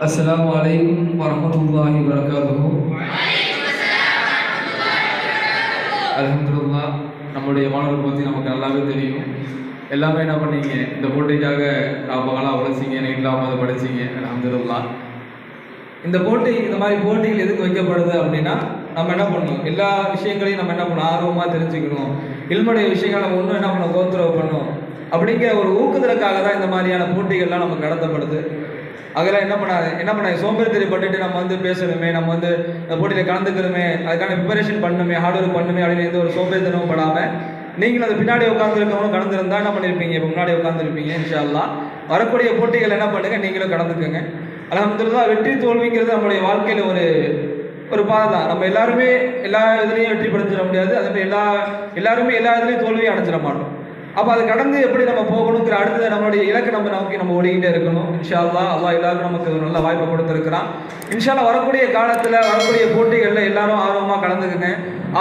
السلام عليكم ورحمة الله وبركاته அல்ஹம்துலில்லா நம்முடைய மாணவர்கள் பற்றி நமக்கு நல்லாவே தெரியும் எல்லாமே என்ன பண்ணீங்க இந்த போட்டிக்காக பகலாக உழைச்சிங்க நைட்லாம் அதை படிச்சீங்க அல்ஹம்துலில்லா இந்த போட்டி இந்த மாதிரி போட்டிகள் எதுக்கு வைக்கப்படுது அப்படின்னா நம்ம என்ன பண்ணணும் எல்லா விஷயங்களையும் நம்ம என்ன பண்ணணும் ஆர்வமாக தெரிஞ்சுக்கணும் இல்முடைய விஷயங்களை நம்ம ஒன்றும் என்ன பண்ணணும் கோத்துறவு பண்ணணும் அப்படிங்கிற ஒரு ஊக்குதலுக்காக தான் இந்த மாதிரியான போட்டிகள்லாம் நமக்கு நடத்தப்படுது அதெல்லாம் என்ன பண்ணாது என்ன பண்ணாங்க சோம்பேறித்தறி பட்டுட்டு நம்ம வந்து பேசணுமே நம்ம வந்து போட்டியில் கலந்துக்கிறோமே அதுக்கான ப்ரிப்பரேஷன் பண்ணணுமே ஹார்ட் ஒர்க் பண்ணணுமே அப்படின்னு எந்த ஒரு சோம்பேறித்தனமும் படாமல் நீங்களும் அது பின்னாடி உட்காந்துருக்கவங்களும் கலந்துருந்தா என்ன பண்ணியிருப்பீங்க இப்போ முன்னாடி உட்காந்துருப்பீங்க இன்ஷால்லா வரக்கூடிய போட்டிகள் என்ன பண்ணுங்க? நீங்களும் கலந்துக்கோங்க. அலமதுல்லா வெற்றி தோல்விங்கிறது நம்மளுடைய வாழ்க்கையில் ஒரு ஒரு பாதை தான் நம்ம எல்லாருமே எல்லா இதுலேயும் வெற்றி படுத்திட முடியாது. அதே மாதிரி எல்லா எல்லாருமே எல்லா இதுலேயும் தோல்வியும் அடைஞ்சிட மாட்டோம். அப்போ அதை கடந்து எப்படி நம்ம போகணும்? அடுத்தது நம்மளுடைய இலக்கு நம்ம நோக்கி நம்ம ஓடிக்கிட்டே இருக்கணும். இன்ஷா அல்லா எல்லாருக்கும் நமக்கு ஒரு நல்ல வாய்ப்பு கொடுத்துருக்கிறான். இன்ஷால்லா வரக்கூடிய காலத்தில் வரக்கூடிய போட்டிகளில் எல்லாரும் ஆர்வமாக கலந்துக்குங்க.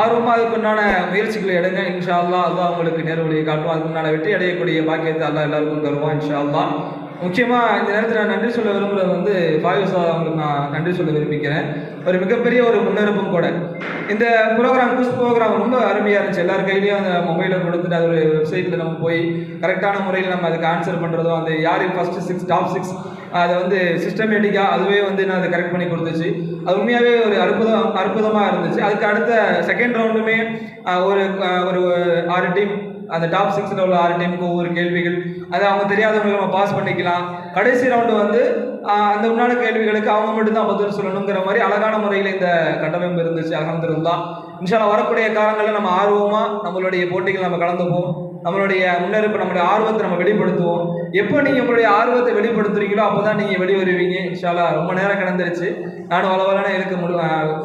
ஆர்வமாக அதுக்குண்டான முயற்சிகளை எடுங்க. இன்ஷா அல்லா அல்லாஹ் உங்களுக்கு நேர்வழியை காட்டும். அதுக்குண்டான வெற்றி அடையக்கூடிய பாக்கியத்தை அல்லா எல்லாருக்கும் தருவான். இன்ஷா அல்லாஹ் முக்கியமாக இந்த நேரத்தில் நான் நன்றி சொல்ல விரும்புகிறது வந்து பாயுசா அவங்களுக்கு நான் நன்றி சொல்ல விரும்பிக்கிறேன். ஒரு மிகப்பெரிய ஒரு முன்னெடுப்பும் கூட. இந்த ப்ரோக்ராம் குஸ் ப்ரோக்ராம் ரொம்ப அருமையாக இருந்துச்சு. எல்லார் கையிலையும் அந்த மொபைலை கொடுத்துட்டு அது ஒரு வெப்சைட்டில் நம்ம போய் கரெக்டான முறையில் நம்ம அதுக்கு ஆன்சர் பண்ணுறதும் அந்த யார் ஃபஸ்ட்டு சிக்ஸ் டாப் சிக்ஸ் அதை வந்து சிஸ்டமேட்டிக்காக அதுவே வந்து நான் அதை கரெக்ட் பண்ணி கொடுத்துச்சு. அது உண்மையாகவே ஒரு அற்புதம் அற்புதமாக இருந்துச்சு. அதுக்கு அடுத்த செகண்ட் ரவுண்டுமே ஒரு ஒரு ஆறு டீம் அந்த டாப் சிக்ஸில் உள்ள ஆறு டீமுக்கு ஒவ்வொரு கேள்விகள் அதை அவங்க தெரியாதவங்களை நம்ம பாஸ் பண்ணிக்கலாம். கடைசி ரவுண்டு வந்து அந்த உண்டான கேள்விகளுக்கு அவங்க மட்டும்தான் பதில் சொல்லணுங்கிற மாதிரி அழகான முறையில் இந்த கட்டமைப்பு இருந்துச்சு அகமதுல்லா இன்ஷால்லா வரக்கூடிய காலங்களில் நம்ம ஆர்வமாக நம்மளுடைய போட்டிகள் நம்ம கலந்துப்போம். நம்மளுடைய முன்னெடுப்பு நம்மளுடைய ஆர்வத்தை நம்ம வெளிப்படுத்துவோம். எப்போ நீங்கள் உங்களுடைய ஆர்வத்தை வெளிப்படுத்துறீங்களோ அப்போ தான் நீங்கள் வெளி வருவீங்க இன்ஷால்லா ரொம்ப நேரம் கடந்துருச்சு. நானும் வளவலான இருக்க முடி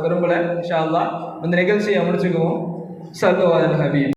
விரும்பலை. இன்ஷால்லா இந்த நிகழ்ச்சியை முடிச்சுக்குவோம். சல்லு அல் ஹபீப்